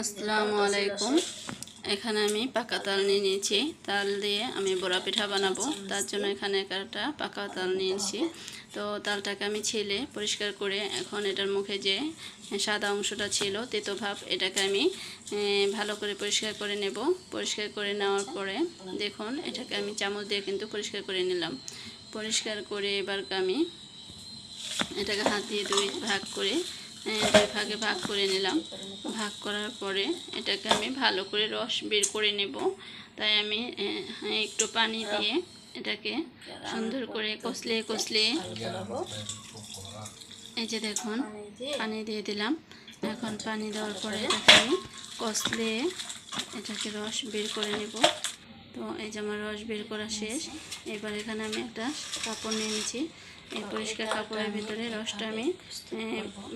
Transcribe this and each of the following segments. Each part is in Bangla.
আসসালামু আলাইকুম। এখানে আমি পাকা তাল নিয়ে নিয়েছি। তাল দিয়ে আমি বড়া পিঠা বানাবো। তার জন্য এখানে একটা পাকা তাল নিয়েছি। তো তালটাকে আমি ছেলে পরিষ্কার করে এখন এটার মুখে যে সাদা অংশটা ছিল, তেতো ভাব, এটাকে আমি ভালো করে পরিষ্কার করে নেব। পরিষ্কার করে নেওয়ার পরে দেখুন, এটাকে আমি চামচ দিয়ে কিন্তু পরিষ্কার করে নিলাম। পরিষ্কার করে এবার আমি এটাকে হাত দিয়ে দুই ভাগ করে দুই ভাগে ভাগ করে নিলাম। ভাগ করার পরে এটাকে আমি ভালো করে রস বের করে নেব। তাই আমি এ, একটু পানি দিয়ে এটাকে সুন্দর করে কষলে কষলে এই যে দেখুন পানি দিয়ে দিলাম। এখন পানি দেওয়ার পরে এটাকে আমি কষলে এটাকে রস বের করে নেব। তো এই যে আমার রস বের করা শেষ। এবার এখানে আমি একটা কাপড় নিয়ে নিয়েছি এই পরিষ্কার কাপড়ের ভিতরে রসটা আমি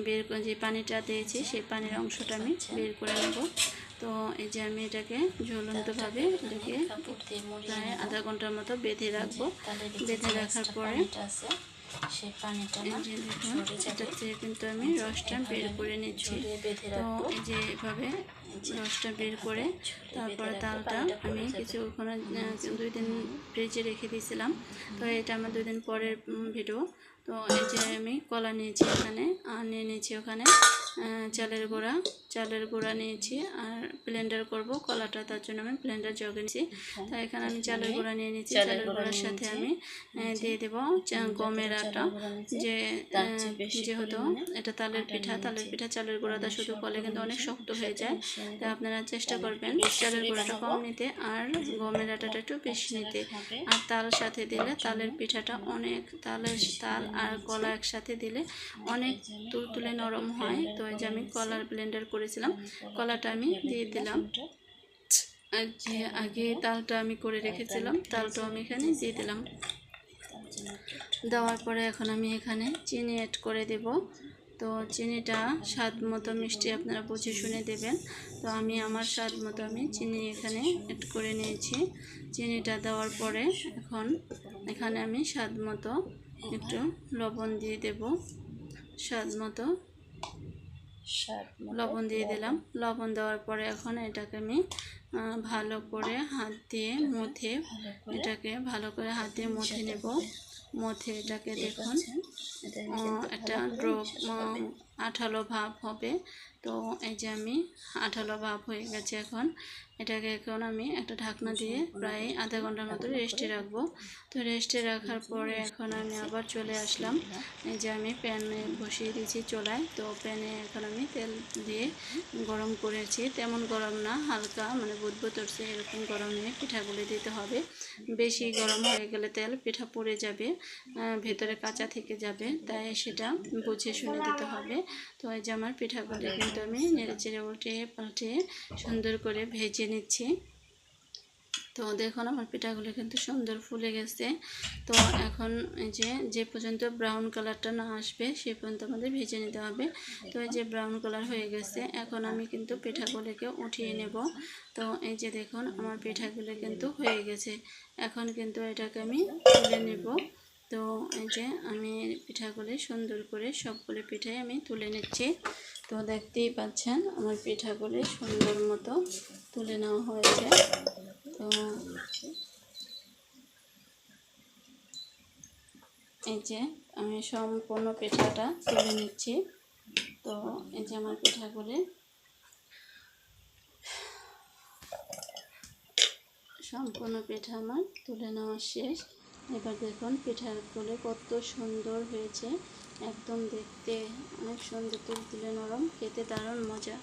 বের করে যে পানিটা দিয়েছি সেই পানির অংশটা আমি বের করে নেব। তো এই যে আমি এটাকে ঝুলন্তভাবে এটাকে প্রায় আধা ঘণ্টার মতো বেঁধে রাখব। বেঁধে রাখার পরে সেই পানিটা এই যে এটা থেকে কিন্তু আমি রসটা বের করে নিচ্ছি। তো এই যে এভাবে রসটা বের করে তারপরে তালটা আমি কিছুক্ষণ দুই দিন ফ্রিজে রেখে দিয়েছিলাম। তো এটা আমার দুই দিন পরের ভিডিও তো এই যে আমি কলা নিয়েছি এখানে আর নিয়ে নিয়েছি ওখানে। চালের গুঁড়া। চালের গুঁড়া নিয়েছি আর ব্লেন্ডার করব। কলাটা তার জন্য আমি ব্লেন্ডার জগে নিয়েছি তো এখানে আমি চালের গুঁড়া নিয়ে নিয়েছি। চালের গুঁড়ার সাথে আমি দিয়ে দেবো গমের আটা। যে যেহেতু এটা তালের পিঠা তালের পিঠা চালের গুঁড়াটা শুধু করলে কিন্তু অনেক শক্ত হয়ে যায়। তো আপনারা চেষ্টা করবেন চালের গুঁড়াটা কম নিতে আর গমের আটাটা একটু বেশি নিতে। আর তাল সাথে দিলে তালের পিঠাটা অনেক তালের তাল আর কলা একসাথে দিলে অনেক তুলতুলে নরম হয় তো এই যে আমি কলার ব্লেন্ডার করেছিলাম। কলাটা আমি দিয়ে দিলাম। আর যে আগে তালটা আমি করে রেখেছিলাম। তালটা আমি এখানে দিয়ে দিলাম। দেওয়ার পরে এখন আমি এখানে চিনি অ্যাড করে দেব। তো চিনিটা স্বাদ মতো মিষ্টি আপনারা বুঝে শুনে দেবেন। তো আমি আমার স্বাদ মতো আমি চিনি এখানে অ্যাড করে নিয়েছি। চিনিটা দেওয়ার পরে এখন এখানে আমি স্বাদ মতো একটু লবণ দিয়ে দেব। স্বাদ মতো। লবণ দিয়ে দিলাম। লবণ দেওয়ার পরে এখন এটাকে আমি ভালো করে হাত দিয়ে মুথে এটাকে ভালো করে হাত দিয়ে মুথে নেব। মুথে এটাকে দেখুন একটা ড্রপ আঠালো ভাব হবে। তো এই যে আমি আঠালো ভাব হয়ে গেছে এখন, এটাকে এখন আমি একটা ঢাকনা দিয়ে প্রায় আধা ঘণ্টার মতো রেস্টে রাখব। তো রেস্টে রাখার পরে এখন আমি আবার চলে আসলাম। এই যে আমি প্যানে বসিয়ে দিয়েছি চোলায়। তো প্যানে এখন আমি তেল দিয়ে গরম করেছি। তেমন গরম না, হালকা মানে বুদবুদ উঠছে, এরকম গরম নিয়ে পিঠাগুলি দিতে হবে। বেশি গরম হয়ে গেলে তেল পিঠা পড়ে যাবে ভেতরে কাঁচা থেকে যাবে, তাই সেটা বুঝে শুনে দিতে হবে। তো এই যে আমার পিঠাগুলি আমি নেড়ে চেড়ে উল্টে পাল্টে সুন্দর করে ভেজে নিচ্ছি। তো দেখুন আমার পিঠাগুলো কিন্তু সুন্দর ফুলে গেছে। তো এখন এই যে যে পর্যন্ত ব্রাউন কালারটা না আসবে, সে পর্যন্ত আমাদের ভেজে নিতে হবে। তো এই যে ব্রাউন কালার হয়ে গেছে, এখন আমি কিন্তু পিঠাগুলোকে উঠিয়ে নেব। তো এই যে দেখুন, আমার পিঠাগুলো কিন্তু হয়ে গেছে। এখন কিন্তু এটাকে আমি তুলে নেব। তো এই যে আমি পিঠাগুলি সুন্দর করে সবগুলো পিঠাই আমি তুলে নিচ্ছি। তো দেখতেই পাচ্ছেন আমার পিঠাগুলি সুন্দর মতো তুলে নেওয়া হয়েছে। তো এই যে আমি সম্পূর্ণ পিঠাটা তুলে নিচ্ছি। তো এই যে আমার পিঠাগুলি সম্পূর্ণ পিঠা আমার তুলে নেওয়া শেষ। এবার দেখুন পিঠাগুলো কত সুন্দর হয়েছে। একদম দেখতে অনেক সুন্দর তুলে তুলে নরম, খেতে দারুণ মজা।